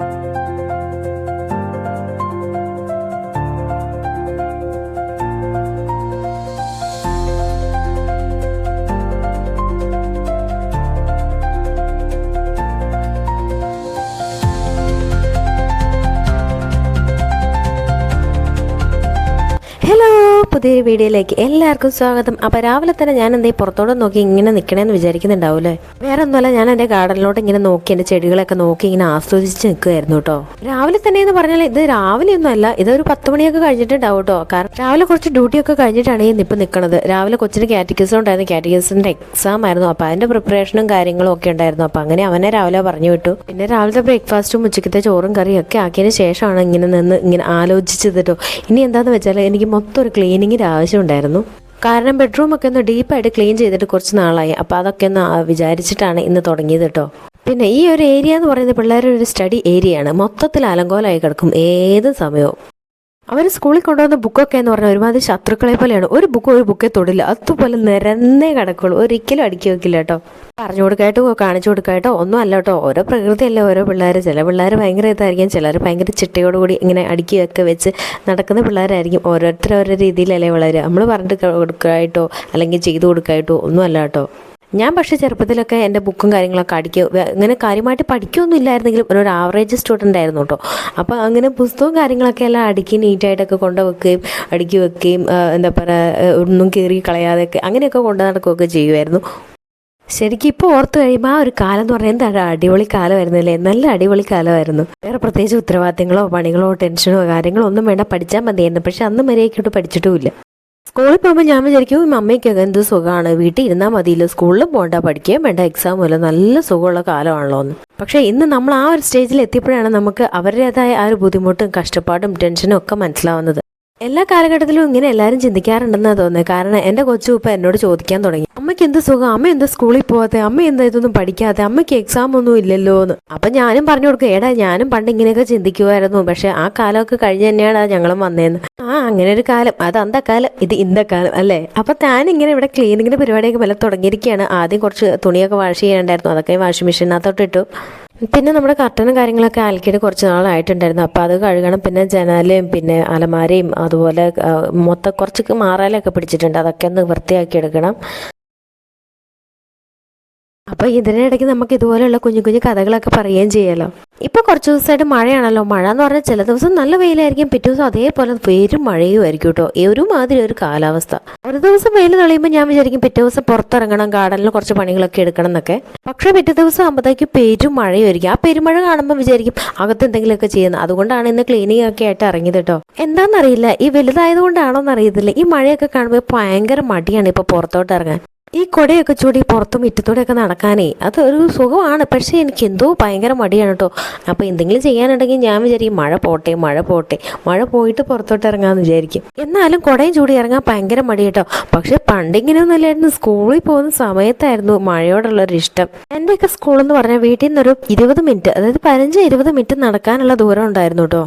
you പുതിയൊരു വീഡിയോയിലേക്ക് എല്ലാവർക്കും സ്വാഗതം. അപ്പോൾ രാവിലെ തന്നെ ഞാൻ എന്തേ പുറത്തോട്ട് നോക്കി ഇങ്ങനെ നിൽക്കണമെന്ന് വിചാരിക്കുന്നുണ്ടാവൂലേ? വേറെ ഒന്നുമല്ല ഞാൻ എന്റെ ഗാർഡനിലോട്ട് ഇങ്ങനെ നോക്കി എന്റെ ചെടികളൊക്കെ നോക്കി ഇങ്ങനെ ആസ്വദിച്ച് നിൽക്കുകയായിരുന്നു കേട്ടോ. രാവിലെ തന്നെ എന്ന് പറഞ്ഞാൽ ഇത് രാവിലെ അല്ല ഇതൊരു പത്ത് മണിയൊക്കെ കഴിഞ്ഞിട്ടുണ്ടാവും കേട്ടോ. കാരണം രാവിലെ കുറച്ച് ഡ്യൂട്ടിയൊക്കെ കഴിഞ്ഞിട്ടാണ് ഈ നിപ്പ് നിൽക്കുന്നത് രാവിലെ കൊച്ചിന് കാറ്റഗിസം ഉണ്ടായിരുന്നു കാറ്റഗസിന്റെ എക്സാം ആയിരുന്നു. അപ്പോൾ അതിന്റെ പ്രിപ്പറേഷനും കാര്യങ്ങളും ഒക്കെ ഉണ്ടായിരുന്നു. അപ്പോൾ അങ്ങനെ അവനെ രാവിലെ പറഞ്ഞു വിട്ടു. പിന്നെ രാവിലത്തെ ബ്രേക്ക്ഫാസ്റ്റും ഉച്ചക്കത്തെ ചോറും കറിയും ഒക്കെ ആക്കിയതിന് ശേഷമാണ് ഇങ്ങനെ നിന്ന് ഇങ്ങനെ ആലോചിച്ചത് കേട്ടോ. ഇനി എന്താണെന്ന് വെച്ചാൽ എനിക്ക് മൊത്തം ഒരു ക്ലീനിങ്ങിന്റെ ആവശ്യമുണ്ടായിരുന്നു കാരണം ബെഡ്റൂമൊക്കെ ഒന്ന് ഡീപ്പായിട്ട് ക്ലീൻ ചെയ്തിട്ട് കുറച്ച് നാളായി. അപ്പോൾ അതൊക്കെ ഒന്ന് വിചാരിച്ചിട്ടാണ് ഇന്ന് തുടങ്ങിയത് കേട്ടോ പിന്നെ ഈ ഒരു ഏരിയ എന്ന് പറയുന്നത് പിള്ളേരുടെ ഒരു സ്റ്റഡി ഏരിയയാണ് മൊത്തത്തിൽ അലങ്കോലമായി കിടക്കും. ഏത് സമയവും. അവർ സ്കൂളിൽ കൊണ്ടുവന്ന ബുക്കൊക്കെ എന്ന് പറഞ്ഞാൽ ഒരുമാതിരി ശത്രുക്കളെ പോലെയാണ്. ഒരു ബുക്ക് ഒരു ബുക്കേ തൊടില്ല. അതുപോലെ നിരന്നേ കിടക്കുള്ളൂ. ഒരിക്കലും അടുക്കി വെക്കില്ല കേട്ടോ. പറഞ്ഞു കൊടുക്കായിട്ടോ കാണിച്ചു കൊടുക്കായിട്ടോ ഒന്നും അല്ല കേട്ടോ. ഓരോ പ്രകൃതിയല്ലേ ഓരോ പിള്ളേർ ചില പിള്ളേർ ഭയങ്കര ഇതായിരിക്കും. ചിലർ ഭയങ്കര ചിട്ടയോടുകൂടി ഇങ്ങനെ അടുക്കിയൊക്കെ വെച്ച് നടക്കുന്ന പിള്ളേരായിരിക്കും. ഓരോരുത്തർ ഓരോ രീതിയിലല്ലേ വളരെ. നമ്മൾ പറഞ്ഞിട്ട് കൊടുക്കായിട്ടോ അല്ലെങ്കിൽ ചെയ്തു കൊടുക്കായിട്ടോ ഒന്നും അല്ല കേട്ടോ. ഞാൻ പക്ഷേ ചെറുപ്പത്തിലൊക്കെ എന്റെ ബുക്കും കാര്യങ്ങളൊക്കെ അടിക്കും അങ്ങനെ കാര്യമായിട്ട് പഠിക്കുകയൊന്നും ഇല്ലായിരുന്നെങ്കിലും ഒരു ആവറേജ് സ്റ്റുഡന്റ് ആയിരുന്നു കേട്ടോ. അപ്പോൾ അങ്ങനെ പുസ്തകവും കാര്യങ്ങളൊക്കെ എല്ലാം അടുക്കി നീറ്റായിട്ടൊക്കെ കൊണ്ടുവെക്കുകയും അടുക്കി വെക്കുകയും എന്താ പറയുക ഒന്നും കീറി കളയാതെയൊക്കെ അങ്ങനെയൊക്കെ കൊണ്ടു നടക്കുകയൊക്കെ ചെയ്യുമായിരുന്നു. ശരിക്കും ഇപ്പോൾ ഓർത്ത് കഴിയുമ്പോൾ ആ ഒരു കാലം എന്ന് പറഞ്ഞാൽ എന്താണ്? അടിപൊളി കാലമായിരുന്നല്ലേ നല്ല അടിപൊളി കാലമായിരുന്നു. വേറെ പ്രത്യേകിച്ച് ഉത്തരവാദിത്തങ്ങളോ പണികളോ ടെൻഷനോ കാര്യങ്ങളോ ഒന്നും വേണ്ട പഠിച്ചാൽ മതിയായിരുന്നു. പക്ഷെ അന്ന് മര്യാദയ്ക്കോട്ട് പഠിച്ചിട്ടുമില്ല. സ്കൂളിൽ പോകുമ്പോൾ ഞാൻ വിചാരിക്കും അമ്മയ്ക്കൊക്കെ എന്ത് സുഖമാണ് വീട്ടിൽ ഇരുന്നാൽ മതിയില്ല. സ്കൂളിലും പോകണ്ട പഠിക്കുകയും വേണ്ട. എക്സാം അല്ല നല്ല സുഖമുള്ള കാലമാണല്ലോ എന്ന്. പക്ഷേ ഇന്ന് നമ്മൾ ആ ഒരു സ്റ്റേജിൽ എത്തിയപ്പോഴാണ് നമുക്ക് അവരുടേതായ ആ ഒരു ബുദ്ധിമുട്ടും കഷ്ടപ്പാടും ടെൻഷനും ഒക്കെ മനസ്സിലാവുന്നത്. എല്ലാ കാലഘട്ടത്തിലും ഇങ്ങനെ എല്ലാവരും ചിന്തിക്കാറുണ്ടെന്നാണ് തോന്നുന്നത്. കാരണം എന്റെ കൊച്ചു ഇപ്പം എന്നോട് ചോദിക്കാൻ തുടങ്ങി. അമ്മയ്ക്ക് എന്ത് സുഖം? അമ്മ എന്താ സ്കൂളിൽ പോകാതെ അമ്മ എന്താ ഇതൊന്നും പഠിക്കാതെ അമ്മയ്ക്ക് എക്സാം ഒന്നും ഇല്ലല്ലോ എന്ന് അപ്പം ഞാനും പറഞ്ഞു കൊടുക്കും ഏടാ ഞാനും പണ്ട് ഇങ്ങനെയൊക്കെ ചിന്തിക്കുമായിരുന്നു പക്ഷെ ആ കാലമൊക്കെ കഴിഞ്ഞ് തന്നെയാണ് ഞങ്ങളും വന്നേന്ന്. ആ അങ്ങനെ ഒരു കാലം. അത് അന്ത കാലം ഇത് ഇന്ത കാലം അല്ലേ? അപ്പം താൻ ഇങ്ങനെ ഇവിടെ ക്ലീനിങ്ങിന്റെ പരിപാടിയൊക്കെ വല്ല തുടങ്ങിയിരിക്കുകയാണ്. ആദ്യം കുറച്ച് തുണിയൊക്കെ വാഷ് ചെയ്യാനുണ്ടായിരുന്നു അതൊക്കെ വാഷിംഗ് മെഷീനകത്തോട്ട് ഇട്ടു. പിന്നെ നമ്മുടെ കർട്ടനും കാര്യങ്ങളൊക്കെ അലക്കിയിട്ട് കുറച്ച് നാളായിട്ടുണ്ടായിരുന്നു. അപ്പോൾ അത് കഴുകണം. പിന്നെ ജനാലയും പിന്നെ അലമാരയും അതുപോലെ മൊത്തം കുറച്ച് മാറാലൊക്കെ പിടിച്ചിട്ടുണ്ട്. അതൊക്കെ ഒന്ന് വൃത്തിയാക്കി എടുക്കണം. അപ്പോൾ ഇതിനിടയ്ക്ക് നമുക്ക് ഇതുപോലെയുള്ള കുഞ്ഞു കുഞ്ഞു കഥകളൊക്കെ പറയുകയും ചെയ്യാലോ ഇപ്പോൾ കുറച്ച് ദിവസമായിട്ട് മഴയാണല്ലോ. മഴ എന്ന് പറഞ്ഞാൽ ചില ദിവസം നല്ല വെയിലായിരിക്കും. പിറ്റേ ദിവസം അതേപോലെ വെയിലും മഴയും ആയിരിക്കും കേട്ടോ. ഒരുമാതിരി ഒരു കാലാവസ്ഥ. ഒരു ദിവസം വെയിൽ തെളിയുമ്പോൾ ഞാൻ വിചാരിക്കും പിറ്റേ ദിവസം പുറത്തിറങ്ങണം ഗാർഡനിൽ കുറച്ച് പണികളൊക്കെ എടുക്കണം എന്നൊക്കെ. പക്ഷേ പിറ്റേ ദിവസം ആകുമ്പോഴത്തേക്ക് പെരും മഴയായിരിക്കും. ആ പെരുമഴ കാണുമ്പോൾ വിചാരിക്കും അകത്ത് എന്തെങ്കിലുമൊക്കെ ചെയ്യുന്നത്. അതുകൊണ്ടാണ് ഇന്ന് ക്ലീനിങ് ഒക്കെ ആയിട്ട് ഇറങ്ങിയത് കേട്ടോ. എന്താണെന്നറിയില്ല ഈ വലുതായതുകൊണ്ടാണോ എന്നറിയത്തില്ല ഈ മഴയൊക്കെ കാണുമ്പോൾ ഭയങ്കര മടിയാണ് ഇപ്പോൾ പുറത്തോട്ട് ഇറങ്ങാൻ. ഈ കൊടയൊക്കെ ചൂടി പുറത്തും മുറ്റത്തൂടെയൊക്കെ നടക്കാനേ അതൊരു സുഖമാണ്. പക്ഷേ എനിക്ക് എന്തോ ഭയങ്കര മടിയാണ് കേട്ടോ. അപ്പോൾ എന്തെങ്കിലും ചെയ്യാനുണ്ടെങ്കിൽ ഞാൻ വിചാരിക്കും മഴ പോട്ടെ മഴ പോട്ടെ മഴ പോയിട്ട് പുറത്തോട്ട് ഇറങ്ങാമെന്ന് വിചാരിക്കും. എന്നാലും കുടയും ചൂടി ഇറങ്ങാൻ ഭയങ്കര മടി കേട്ടോ. പക്ഷേ പണ്ടിങ്ങനെയൊന്നും അല്ലായിരുന്നു സ്കൂളിൽ പോകുന്ന സമയത്തായിരുന്നു മഴയോടുള്ളൊരു ഇഷ്ടം. എന്റെയൊക്കെ സ്കൂളെന്ന് പറഞ്ഞാൽ വീട്ടിൽ നിന്നൊരു ഇരുപത് മിനിറ്റ് അതായത് പതിനഞ്ച് ഇരുപത് മിനിറ്റ് നടക്കാനുള്ള ദൂരം ഉണ്ടായിരുന്നു കേട്ടോ.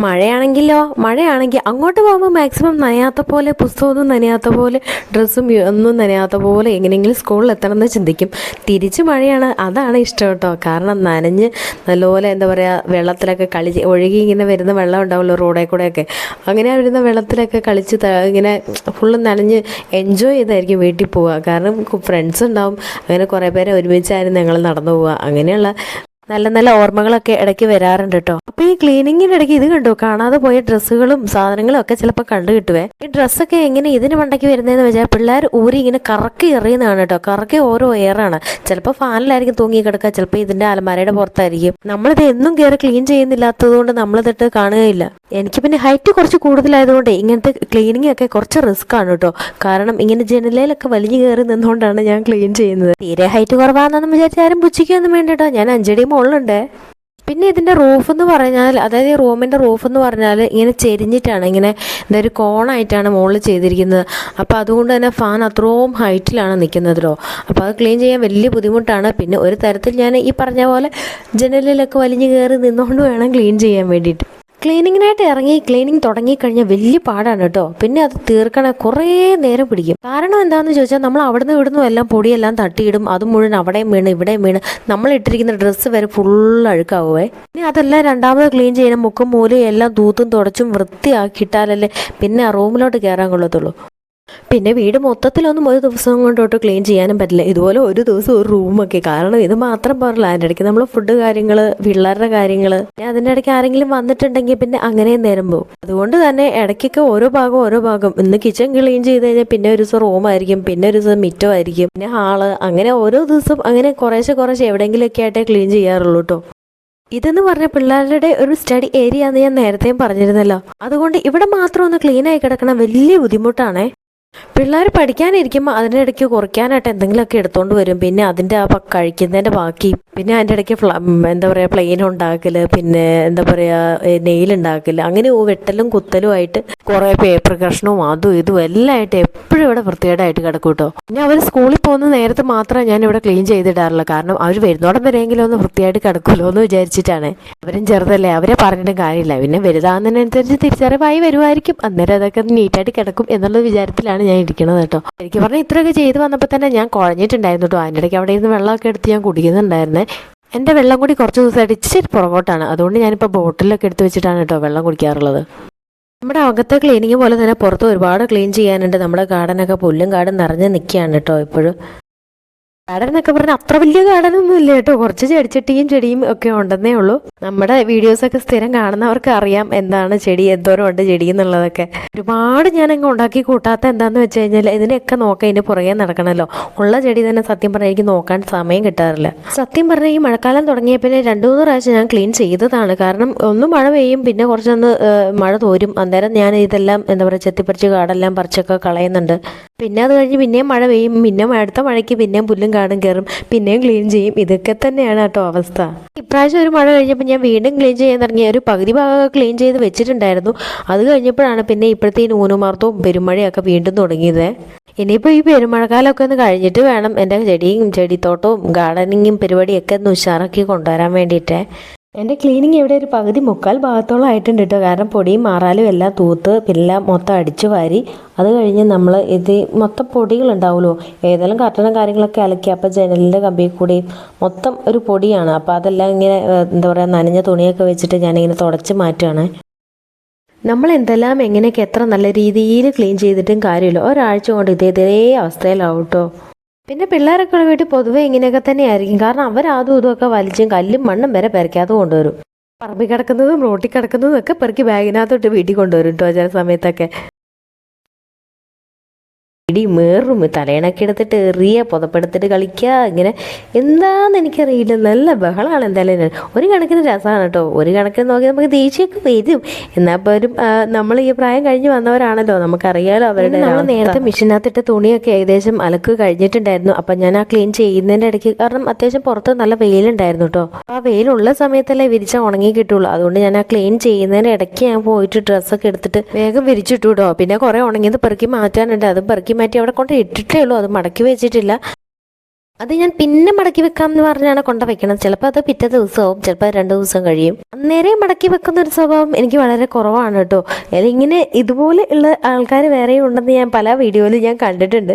മഴയാണെങ്കിലോ മഴയാണെങ്കിൽ അങ്ങോട്ട് പോകുമ്പോൾ മാക്സിമം നനയാത്ത പോലെ പുസ്തകമൊന്നും നനയാത്ത പോലെ ഡ്രസ്സും ഒന്നും നനയാത്ത പോലെ എങ്ങനെയെങ്കിലും സ്കൂളിൽ എത്തണം എന്ന് ചിന്തിക്കും. തിരിച്ച് മഴയാണ് അതാണ് ഇഷ്ടം കേട്ടോ. കാരണം നനഞ്ഞ് നല്ലപോലെ എന്താ പറയുക വെള്ളത്തിലൊക്കെ കളി ഒഴുകി ഇങ്ങനെ വരുന്ന വെള്ളം ഉണ്ടാവുമല്ലോ റോഡിൽ കൂടെയൊക്കെ. അങ്ങനെ വരുന്ന വെള്ളത്തിലൊക്കെ കളിച്ച് ഇങ്ങനെ ഫുള്ള് നനഞ്ഞ് എൻജോയ് ചെയ്തായിരിക്കും വീട്ടിൽ പോവുക. കാരണം ഫ്രണ്ട്സ് ഉണ്ടാവും അങ്ങനെ കുറേ പേരെ ഒരുമിച്ചായിരുന്നു ഞങ്ങൾ നടന്നു പോവുക. അങ്ങനെയുള്ള നല്ല നല്ല ഓർമ്മകളൊക്കെ ഇടയ്ക്ക് വരാറുണ്ട് കേട്ടോ അപ്പൊ ഈ ക്ലീനിങ്ങിന്റെ ഇടയ്ക്ക് ഇത് കണ്ടു? കാണാതെ പോയ ഡ്രസ്സുകളും സാധനങ്ങളും ഒക്കെ ചിലപ്പോൾ കണ്ടു കിട്ടുവേ. ഈ ഡ്രസ്സൊക്കെ എങ്ങനെ ഇതിന് മണ്ടയ്ക്ക് വരുന്നതെന്ന് വെച്ചാൽ പിള്ളേർ ഊരി ഇങ്ങനെ കറക്കി എറിയുന്നതാണ് കേട്ടോ കറക്കി ഓരോ എയറാണ്. ചിലപ്പോൾ ഫാനിലായിരിക്കും തൂങ്ങി കിടക്കുക ചിലപ്പോൾ ഇതിന്റെ അലമാരയുടെ പുറത്തായിരിക്കും. നമ്മളിത് എന്നും കയറി ക്ലീൻ ചെയ്യുന്നില്ലാത്തത് കൊണ്ട് നമ്മളിതിട്ട് കാണുകയില്ല. എനിക്ക് പിന്നെ ഹൈറ്റ് കുറച്ച് കൂടുതലായതുകൊണ്ട് ഇങ്ങനത്തെ ക്ലീനിങ് ഒക്കെ കുറച്ച് റിസ്ക് ആണ് കേട്ടോ. കാരണം ഇങ്ങനെ ജനലയിലൊക്കെ വലിഞ്ഞു കയറി നിന്നുകൊണ്ടാണ് ഞാൻ ക്ലീൻ ചെയ്യുന്നത്. തീരെ ഹൈറ്റ് കുറവാണെന്ന് വിചാരിച്ചാലും പുച്ഛിക്കൊന്നും വേണ്ട കേട്ടോ ഞാൻ അഞ്ചടി മുകളിലുണ്ട്. പിന്നെ ഇതിന്റെ റൂഫ് എന്ന് പറഞ്ഞാൽ അതായത് ഈ റൂമിന്റെ റൂഫ് എന്ന് പറഞ്ഞാൽ ഇങ്ങനെ ചെരിഞ്ഞിട്ടാണ് ഇങ്ങനെ ഒരു കോണായിട്ടാണ് മുകളിൽ ചെയ്തിരിക്കുന്നത്. അപ്പോൾ അതുകൊണ്ട് തന്നെ ഫാൻ അത്രയും ഹൈറ്റിലാണ് നിൽക്കുന്നതിലോ അപ്പോൾ അത് ക്ലീൻ ചെയ്യാൻ വലിയ ബുദ്ധിമുട്ടാണ്. പിന്നെ ഒരു തരത്തിൽ ഞാൻ ഈ പറഞ്ഞ പോലെ ജനലിലൊക്കെ വലിഞ്ഞു കയറി നിന്നുകൊണ്ട് വേണം ക്ലീൻ ചെയ്യാൻ വേണ്ടിയിട്ട്. ക്ലീനിങ്ങിനായിട്ട് ഇറങ്ങി ക്ലീനിങ് തുടങ്ങിക്കഴിഞ്ഞാൽ വലിയ പാടാണ് കേട്ടോ. പിന്നെ അത് തീർക്കണ കുറേ നേരം പിടിക്കും. കാരണം എന്താണെന്ന് ചോദിച്ചാൽ നമ്മൾ അവിടുന്ന് ഇവിടുന്ന് എല്ലാം പൊടിയെല്ലാം തട്ടിയിടും. അത് മുഴുവൻ അവിടെയും വീണ് ഇവിടെയും വീണ്. നമ്മൾ ഇട്ടിരിക്കുന്ന ഡ്രസ്സ് വരെ ഫുൾ അഴുക്കാവുമേ ഇനി അതെല്ലാം രണ്ടാമത് ക്ലീൻ ചെയ്യണം. മുക്കും മൂലയും എല്ലാം തൂത്തും തുടച്ചും വൃത്തിയാക്കിയിട്ടാലല്ലേ പിന്നെ ആ റൂമിലോട്ട് കയറാൻ കൊള്ളത്തുള്ളൂ. പിന്നെ വീട് മൊത്തത്തിലൊന്നും ഒരു ദിവസം കൊണ്ടോട്ട് ക്ലീൻ ചെയ്യാനും പറ്റില്ല. ഇതുപോലെ ഒരു ദിവസം ഒരു റൂമൊക്കെ കാരണം ഇത് മാത്രം പോരല്ല അതിന്റെ ഇടയ്ക്ക് നമ്മൾ ഫുഡ് കാര്യങ്ങൾ പിള്ളേരുടെ കാര്യങ്ങൾ പിന്നെ അതിന്റെ ഇടയ്ക്ക് ആരെങ്കിലും വന്നിട്ടുണ്ടെങ്കിൽ പിന്നെ അങ്ങനെയും നേരം പോകും. അതുകൊണ്ട് തന്നെ ഇടയ്ക്കൊക്കെ ഓരോ ഭാഗം ഓരോ ഭാഗം. ഇന്ന് കിച്ചൺ ക്ലീൻ ചെയ്ത് കഴിഞ്ഞാൽ പിന്നെ ഒരു ദിവസം റൂമായിരിക്കും പിന്നെ ഒരു ദിവസം മിറ്റമായിരിക്കും പിന്നെ ഹാൾ അങ്ങനെ ഓരോ ദിവസം അങ്ങനെ കുറേശ്ശെ കുറേശ്ശെ എവിടെയെങ്കിലുമൊക്കെ ആയിട്ടേ ക്ലീൻ ചെയ്യാറുള്ളൂ കേട്ടോ ഇതെന്ന് പറഞ്ഞ പിള്ളേരുടെ ഒരു സ്റ്റഡി ഏരിയ എന്ന് ഞാൻ നേരത്തെയും പറഞ്ഞിരുന്നല്ലോ. അതുകൊണ്ട് ഇവിടെ മാത്രം ഒന്ന് ക്ലീൻ ആയി കിടക്കണം വലിയ ബുദ്ധിമുട്ടാണേ. പിള്ളേർ പഠിക്കാനിരിക്കുമ്പോൾ അതിനിടയ്ക്ക് കുറയ്ക്കാനായിട്ട് എന്തെങ്കിലുമൊക്കെ എടുത്തുകൊണ്ട് വരും. പിന്നെ അതിന്റെ ആ കഴിക്കുന്നതിന്റെ ബാക്കി പിന്നെ അതിന്റെ ഇടയ്ക്ക് ഫ്ല എന്താ പറയുക പ്ലെയിൻ ഉണ്ടാക്കൽ പിന്നെ എന്താ പറയുക നെയിൽ ഉണ്ടാക്കൽ അങ്ങനെ വെട്ടലും കുത്തലും ആയിട്ട് കുറേ പേപ്പർ കഷ്ണവും അതും ഇതും എല്ലാം ആയിട്ട് എപ്പോഴും ഇവിടെ വൃത്തികേടായിട്ട് കിടക്കും കേട്ടോ പിന്നെ അവർ സ്കൂളിൽ പോകുന്ന നേരത്ത് മാത്രമേ ഞാൻ ഇവിടെ ക്ലീൻ ചെയ്തിടാറുള്ളൂ. കാരണം അവർ വരുന്നോടം വരെയെങ്കിലും ഒന്ന് വൃത്തിയായിട്ട് കിടക്കുമല്ലോ എന്ന് വിചാരിച്ചിട്ടാണ്. അവരും ചെറുതല്ലേ അവരെ പറഞ്ഞിട്ടും കാര്യമില്ല. പിന്നെ വലുതാകുന്നതിനനുസരിച്ച് തിരിച്ചറിവായി വരുമായിരിക്കും. അന്നേരം അതൊക്കെ നീറ്റായിട്ട് കിടക്കും എന്നുള്ള വിചാരത്തിലാണ് ഞാൻ ഇരിക്കുന്നത് കേട്ടോ എനിക്ക് പറഞ്ഞാൽ ഇത്രയൊക്കെ ചെയ്ത് വന്നപ്പോൾ തന്നെ ഞാൻ കുഴഞ്ഞിട്ടുണ്ടായിരുന്നു കേട്ടോ അതിന്റെ ഇടയ്ക്ക് അവിടെ ഇരുന്ന് വെള്ളമൊക്കെ എടുത്ത് ഞാൻ കുടിക്കുന്നുണ്ടായിരുന്നേ. എന്റെ വെള്ളം കൂടി കുറച്ച് ദിവസമായിട്ട് ഇച്ചിരി പുറകോട്ടാണ്. അതുകൊണ്ട് ഞാനിപ്പോൾ ബോട്ടിലൊക്കെ എടുത്ത് വെച്ചിട്ടാണ് കേട്ടോ വെള്ളം കുടിക്കാറുള്ളത്. നമ്മുടെ അകത്തെ ക്ലീനിങ് പോലെ തന്നെ പുറത്ത് ഒരുപാട് ക്ലീൻ ചെയ്യാനുണ്ട്. നമ്മുടെ ഗാർഡനൊക്കെ പുല്ലും കാടും നിറഞ്ഞ് നിൽക്കുകയാണ് കേട്ടോ ഇപ്പോഴും. ഗാർഡൻ എന്നൊക്കെ പറഞ്ഞാൽ അത്ര വലിയ ഗാർഡൻ ഒന്നും ഇല്ല കേട്ടോ. കുറച്ച് ചെടിച്ചട്ടിയും ചെടിയും ഒക്കെ ഉണ്ടെന്നേ ഉള്ളൂ. നമ്മുടെ വീഡിയോസൊക്കെ സ്ഥിരം കാണുന്നവർക്ക് അറിയാം എന്താണ് ചെടി എന്തോരം ഉണ്ട് ചെടി എന്നുള്ളതൊക്കെ. ഒരുപാട് ഞാൻ അങ്ങ് ഉണ്ടാക്കി കൂട്ടാത്ത എന്താന്ന് വെച്ച് കഴിഞ്ഞാൽ ഇതിനെയൊക്കെ നോക്കാൻ ഇതിന് പുറകെ നടക്കണമല്ലോ ഉള്ള ചെടി തന്നെ സത്യം പറഞ്ഞാൽ എനിക്ക് നോക്കാൻ സമയം കിട്ടാറില്ല. സത്യം പറഞ്ഞാൽ ഈ മഴക്കാലം തുടങ്ങിയ പിന്നെ രണ്ടു മൂന്ന് പ്രാവശ്യം ഞാൻ ക്ലീൻ ചെയ്തതാണ്. കാരണം ഒന്ന് മഴ പെയ്യും പിന്നെ കുറച്ചൊന്ന് മഴ തോരും. അന്നേരം ഞാൻ ഇതെല്ലാം എന്താ പറയുക ചെത്തിപ്പറിച്ച് കാടെല്ലാം പറിച്ചൊക്കെ കളയുന്നുണ്ട്. പിന്നെ അത് കഴിഞ്ഞ് പിന്നെയും മഴ പെയ്യും പിന്നെ അടുത്ത മഴയ്ക്ക് പിന്നെയും പുല്ലും കാടും കയറും പിന്നെയും ക്ലീൻ ചെയ്യും. ഇതൊക്കെ തന്നെയാണ് കേട്ടോ അവസ്ഥ. ഇപ്രാവശ്യം ഒരു മഴ കഴിഞ്ഞപ്പോൾ ഞാൻ വീണ്ടും ക്ലീൻ ചെയ്യാൻ തുടങ്ങിയ ഒരു പകുതി ഭാഗമൊക്കെ ക്ലീൻ ചെയ്ത് വെച്ചിട്ടുണ്ടായിരുന്നു. അത് കഴിഞ്ഞപ്പോഴാണ് പിന്നെ ഇപ്പോഴത്തെ ഈ ന്യൂനമർത്തവും പെരുമഴയൊക്കെ വീണ്ടും തുടങ്ങിയത്. ഇനിയിപ്പോൾ ഈ പെരുമഴക്കാലമൊക്കെ ഒന്ന് കഴിഞ്ഞിട്ട് വേണം എന്റെ ചെടിയും ചെടിത്തോട്ടവും ഗാർഡനിങ്ങും പരിപാടിയൊക്കെ ഒന്ന് ഉഷാറാക്കി കൊണ്ടുവരാൻ വേണ്ടിയിട്ട്. എന്റെ ക്ലീനിങ് ഇവിടെ ഒരു പകുതി മുക്കാൽ ഭാഗത്തോളം ആയിട്ടുണ്ട് കേട്ടോ. കാരണം പൊടിയും മാറാലും എല്ലാം തൂത്ത് എല്ലാം മൊത്തം അടിച്ചു വാരി. അത് കഴിഞ്ഞ് നമ്മൾ ഇത് മൊത്തം പൊടികളുണ്ടാവുമല്ലോ. ഏതെങ്കിലും കർട്ടനും കാര്യങ്ങളൊക്കെ അലക്കി. അപ്പോൾ ജനലിന്റെ കമ്പിയിൽ കൂടി മൊത്തം ഒരു പൊടിയാണ്. അപ്പോൾ അതെല്ലാം ഇങ്ങനെ എന്താ പറയുക നനഞ്ഞ തുണിയൊക്കെ വെച്ചിട്ട് ഞാനിങ്ങനെ തുടച്ച് മാറ്റുകയാണ് നമ്മൾ എന്തെല്ലാം എങ്ങനെയൊക്കെ എത്ര നല്ല രീതിയിൽ ക്ലീൻ ചെയ്തിട്ടും കാര്യമില്ല. ഒരാഴ്ച കൊണ്ട് ഇതേ ഇതേ അവസ്ഥയിലാവും കേട്ടോ. പിന്നെ പിള്ളേരൊക്കെ ഉള്ള വീട്ടിൽ പൊതുവെ ഇങ്ങനെയൊക്കെ തന്നെയായിരിക്കും. കാരണം അവർ അതും ഇതുമൊക്കെ വലിച്ചും കല്ലും മണ്ണും വരെ പെരക്കാതെ കൊണ്ടുവരും. പറമ്പിൽ കിടക്കുന്നതും റോട്ടിൽ കിടക്കുന്നതും ഒക്കെ പെറുക്കി ബാഗിനകത്തോട്ട് വീട്ടിൽ കൊണ്ടുവരും കേട്ടോ ചില സമയത്തൊക്കെ. ഇടി മേറും തലയിണൊക്കെ എടുത്തിട്ട് എറിയ പുതപ്പെടുത്തിട്ട് കളിക്കുക ഇങ്ങനെ എന്താന്ന് എനിക്കറിയില്ല. നല്ല ബഹളമാണ് എന്തായാലും ഒരു കണക്കിന് രസമാണ് കേട്ടോ. ഒരു കണക്കിന് നോക്കി നമുക്ക് ദേഷ്യമൊക്കെ വരും. എന്നാൽ പോലും നമ്മൾ ഈ പ്രായം കഴിഞ്ഞ് വന്നവരാണല്ലോ. നമുക്കറിയാലോ അവരുടെ നമ്മൾ നേരത്തെ മെഷീനകത്തിട്ട് തുണിയൊക്കെ ഏകദേശം അലക്ക് കഴിഞ്ഞിട്ടുണ്ടായിരുന്നു. അപ്പം ഞാൻ ആ ക്ലീൻ ചെയ്യുന്നതിന്റെ ഇടയ്ക്ക് കാരണം അത്യാവശ്യം പുറത്ത് നല്ല വെയിലുണ്ടായിരുന്നു കേട്ടോ. ആ വെയിലുള്ള സമയത്തല്ലേ വിരിച്ചാൽ ഉണങ്ങി കിട്ടുള്ളൂ. അതുകൊണ്ട് ഞാൻ ആ ക്ലീൻ ചെയ്യുന്നതിന്റെ ഇടയ്ക്ക് ഞാൻ പോയിട്ട് ഡ്രസ്സൊക്കെ എടുത്തിട്ട് വേഗം വിരിച്ചിട്ടു കേട്ടോ. പിന്നെ കുറേ ഉണങ്ങിയത് പെറുക്കി മാറ്റാനുണ്ട്. അത് പെറുക്കി മാറ്റി അവിടെ കൊണ്ട് ഇട്ടിട്ടേ ഉള്ളൂ. അത് മടക്കി വെച്ചിട്ടില്ല. അത് ഞാൻ പിന്നെ മടക്കി വെക്കാം എന്ന് പറഞ്ഞാണ് കൊണ്ട വെക്കണം ചിലപ്പോൾ അത് പിറ്റേ ദിവസവും ചിലപ്പോൾ രണ്ട് ദിവസം കഴിയും. അന്നേരം മടക്കി വെക്കുന്ന ഒരു സ്വഭാവം എനിക്ക് വളരെ കുറവാണ് കേട്ടോ. ഇങ്ങനെ ഇതുപോലെ ഉള്ള ആൾക്കാർ വേറെയും ഉണ്ടെന്ന് ഞാൻ പല വീഡിയോയിലും ഞാൻ കണ്ടിട്ടുണ്ട്.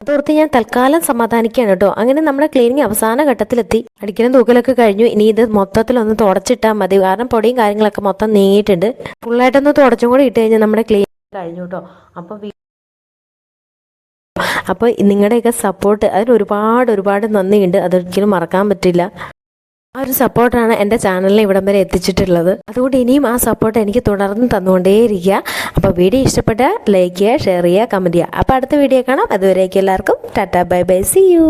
അതോർത്ത് ഞാൻ തൽക്കാലം സമാധാനിക്കുകയാണ് കേട്ടോ. അങ്ങനെ നമ്മുടെ ക്ലീനിങ് അവസാന ഘട്ടത്തിലെത്തി. അടിക്കലും തൂക്കലൊക്കെ കഴിഞ്ഞു. ഇനി ഇത് മൊത്തത്തിലൊന്ന് തുടച്ചിട്ടാൽ മതി. കാരണം പൊടിയും കാര്യങ്ങളൊക്കെ മൊത്തം നീങ്ങിയിട്ടുണ്ട്. ഫുള്ളായിട്ടൊന്ന് തുടച്ചും കൂടി ഇട്ട് കഴിഞ്ഞാൽ നമ്മുടെ ക്ലീൻ കഴിഞ്ഞു കേട്ടോ. അപ്പോൾ അപ്പോൾ നിങ്ങളുടെയൊക്കെ സപ്പോർട്ട് അതിന് ഒരുപാട് ഒരുപാട് നന്ദിയുണ്ട്. അതൊരിക്കലും മറക്കാൻ പറ്റില്ല. ആ ഒരു സപ്പോർട്ടാണ് എന്റെ ചാനലിനെ ഇവിടം വരെ എത്തിച്ചിട്ടുള്ളത്. അതുകൊണ്ട് ഇനിയും ആ സപ്പോർട്ട് എനിക്ക് തുടർന്ന് തന്നുകൊണ്ടേയിരിക്കുക. അപ്പോൾ വീഡിയോ ഇഷ്ടപ്പെട്ട ലൈക്ക് ചെയ്യുക ഷെയർ ചെയ്യുക കമന്റ് ചെയ്യുക. അപ്പോൾ അടുത്ത വീഡിയോ കാണാം. അതുവരേക്കും എല്ലാവർക്കും ta-ta bye bye see you